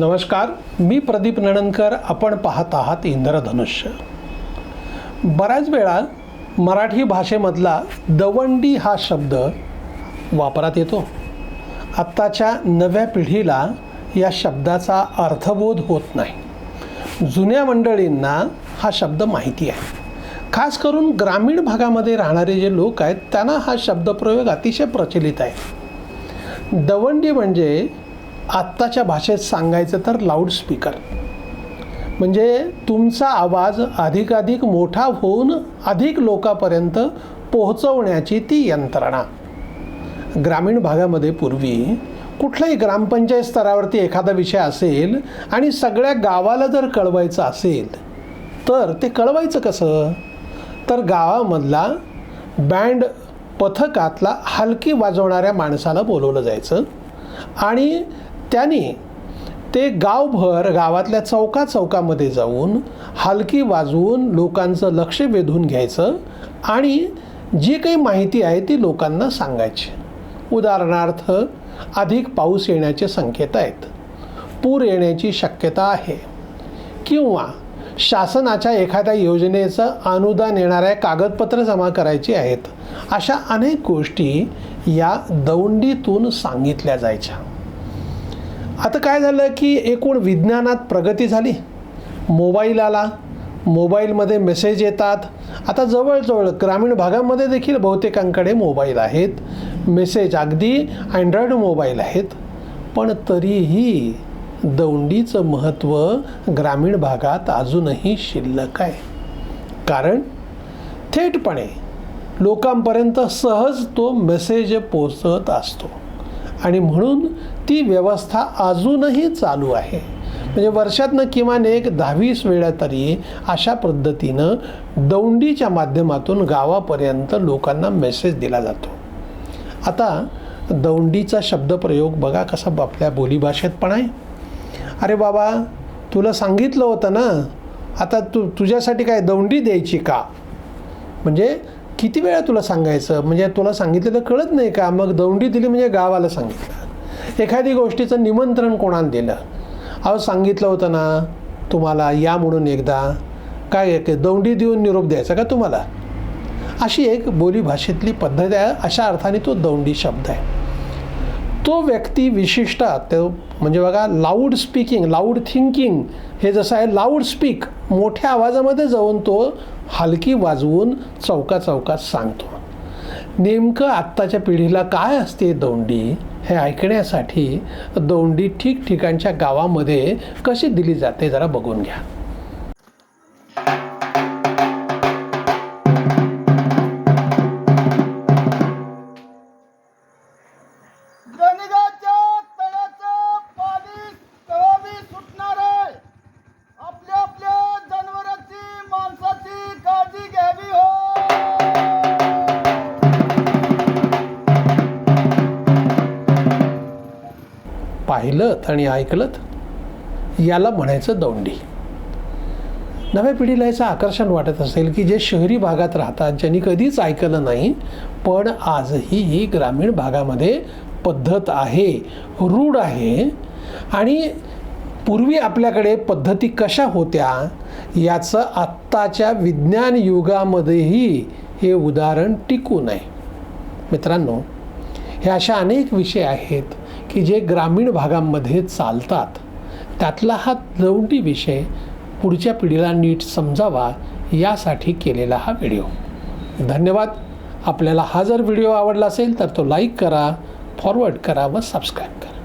नमस्कार मी प्रदीप नणनकर आपण पाहत आहात इंद्रधनुष्य. बऱ्याच वेळा मराठी भाषेमधला दवंडी हा शब्द वापरात येतो. आत्ताच्या नव्या पिढीला या शब्दाचा अर्थबोध होत नाही. जुन्या मंडळींना हा शब्द माहिती आहे. खास करून ग्रामीण भागामध्ये राहणारे जे लोक आहेत त्यांना हा शब्दप्रयोग अतिशय प्रचलित आहे. दवंडी म्हणजे आत्ताच्या भाषेत सांगायचं तर लाऊडस्पीकर म्हणजे तुमचा आवाज अधिकाधिक मोठा होऊन अधिक लोकांपर्यंत पोहोचवण्याची ती यंत्रणा. ग्रामीण भागामध्ये पूर्वी कुठल्याही ग्रामपंचायत स्तरावरती एखादा विषय असेल आणि सगळ्या गावाला जर कळवायचं असेल तर ते कळवायचं कसं? तर गावामधला बँड पथकातला हलकी वाजवणाऱ्या माणसाला बोलवलं जायचं आणि त्याने ते गावभर गावातल्या चौका चौकामध्ये जाऊन हलकी वाजवून लोकांचं लक्ष वेधून घ्यायचं आणि जी काही माहिती आहे ती लोकांना सांगायची. उदाहरणार्थ अधिक पाऊस येण्याचे संकेत आहेत. पूर येण्याची शक्यता आहे. किंवा शासनाच्या एखाद्या योजनेचं अनुदान येणाऱ्या कागदपत्र जमा करायची आहेत अशा अनेक गोष्टी या दौंडीतून सांगितल्या जायच्या. आता काय झालं की एकूण विज्ञानात प्रगती झाली. मोबाईल आला मोबाईलमध्ये मेसेज येतात. आता जवळजवळ ग्रामीण भागामध्ये देखील बहुतेकांकडे मोबाईल आहेत. मेसेज अगदी अँड्रॉईड मोबाईल आहेत. पण तरीही दौंडीचं महत्त्व ग्रामीण भागात अजूनही शिल्लक आहे. कारण थेटपणे लोकांपर्यंत सहज तो मेसेज पोचत असतो. आणि म्हणून ती व्यवस्था अजूनही चालू आहे. म्हणजे वर्षातनं किमान एक दहावीस वेळा तरी अशा पद्धतीनं दौंडीच्या माध्यमातून गावापर्यंत लोकांना मेसेज दिला जातो. आता दौंडीचा शब्दप्रयोग बघा कसा आपल्या बोलीभाषेत पण आहे. अरे बाबा तुला सांगितलं होतं ना? आता तू तुझ्यासाठी काय दौंडी द्यायची का? म्हणजे किती वेळा तुला सांगायचं? म्हणजे तुला सांगितलेलं कळत नाही का? मग दौंडी दिली म्हणजे गावाला सांगितलं. एखादी गोष्टीचं निमंत्रण कोणाला दिलं? अहो सांगितलं होतं ना तुम्हाला या म्हणून एकदा. काय दौंडी देऊन निरोप द्यायचा का तुम्हाला? अशी एक बोलीभाषेतली पद्धत आहे. अशा अर्थाने तो दौंडी शब्द आहे. तो व्यक्ती विशिष्ट तो म्हणजे बघा लाऊड स्पीकिंग लाऊड थिंकिंग हे जसं आहे लाऊड स्पीक मोठ्या आवाजामध्ये जाऊन तो हलकी वाजवून चौका चौकात सांगतो. नेमकं आत्ताच्या पिढीला काय असते दौंडी हे ऐकण्यासाठी दौंडी ठिकठिकाणच्या गावामध्ये कशी दिली जाते जरा बघून घ्या. पाहिलं आणि ऐकलत याला म्हणायचं दौंडी. नव्या पिढीला याचं आकर्षण वाटत असेल की जे शहरी भागात राहतात ज्यांनी कधीच ऐकलं नाही पण आजही ही ग्रामीण भागामध्ये पद्धत आहे रूढ आहे. आणि पूर्वी आपल्याकडे पद्धती कशा होत्या याचं आत्ताच्या विज्ञान युगामध्येही हे उदाहरण टिकून आहे. मित्रांनो हे अशा अनेक विषय आहेत की जे ग्रामीण भागांमध्ये चालतात त्यातला हा दौंडी विषय पुढच्या पिढीला नीट समजावा यासाठी केलेला हा व्हिडिओ. धन्यवाद. आपल्याला हा जर व्हिडिओ आवडला असेल तर तो लाईक करा फॉरवर्ड करा व सबस्क्राईब करा.